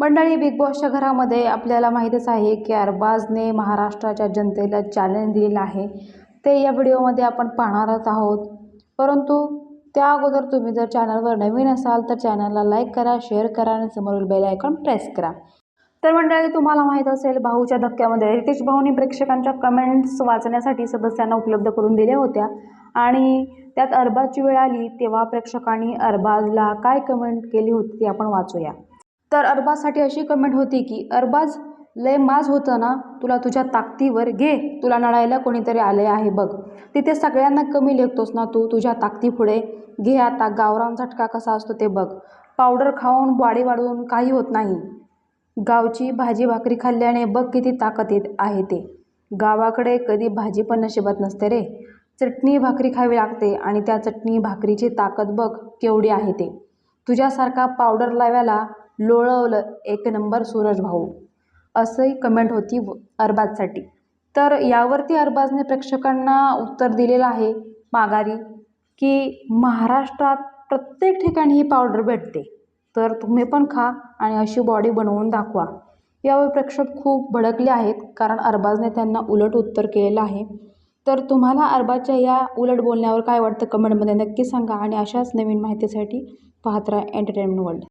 मंडळी बिग बॉसच्या घरामध्ये आपल्याला माहीतच आहे की अरबाजने महाराष्ट्राच्या जनतेला चॅलेंज दिलेलं आहे. ते या व्हिडिओमध्ये आपण पाहणारच आहोत. परंतु त्या अगोदर तुम्ही जर चॅनलवर नवीन असाल तर चॅनलला लाईक करा शेअर करा आणि समोरील बेल आयकॉन प्रेस करा. तर मंडळी तुम्हाला माहीत असेल भाऊच्या धक्क्यामध्ये रितेश भाऊनी प्रेक्षकांच्या कमेंट्स वाचण्यासाठी सदस्यांना उपलब्ध करून दिल्या होत्या. आणि त्यात अरबाजची वेळ आली तेव्हा प्रेक्षकांनी अरबाजला काय कमेंट केली होती ती आपण वाचूया. तर अरबाजसाठी अशी कमेंट होती की अरबाज लय माज होतं ना? तुला तुझ्या ताकदीवर घे. तुला नळायला कोणीतरी आले आहे बघ. तिथे सगळ्यांना कमी लेखतोस ना तू? तुझ्या ताकदीपुढे घे आता. गावरान झटका कसा असतो ते बघ. पावडर खाऊन बॉडी वाढवून काही होत नाही. गावची भाजी भाकरी खाल्ल्याने बघ किती ताकद येत आहे ते. गावाकडे कधी भाजी पण नशिबात नसते रे. चटणी भाकरी खावी लागते आणि त्या चटणी भाकरीची ताकद बघ केवढी आहे ते. तुझ्यासारखा पावडर लावायला लोळवलं एक नंबर सूरज भाऊ. असंही कमेंट होती अरबाजसाठी. तर यावरती अरबाजने प्रेक्षकांना उत्तर दिलेलं आहे माघारी की महाराष्ट्रात प्रत्येक ठिकाणी ही पावडर भेटते. तर तुम्ही पण खा आणि अशी बॉडी बनवून दाखवा. यावर प्रेक्षक खूप भडकले आहेत कारण अरबाजने त्यांना उलट उत्तर केलेलं आहे. तर तुम्हाला अरबाजच्या या उलट बोलण्यावर काय वाटतं कमेंटमध्ये नक्की सांगा आणि अशाच नवीन माहितीसाठी पाहत राहा एंटरटेनमेंट वर्ल्ड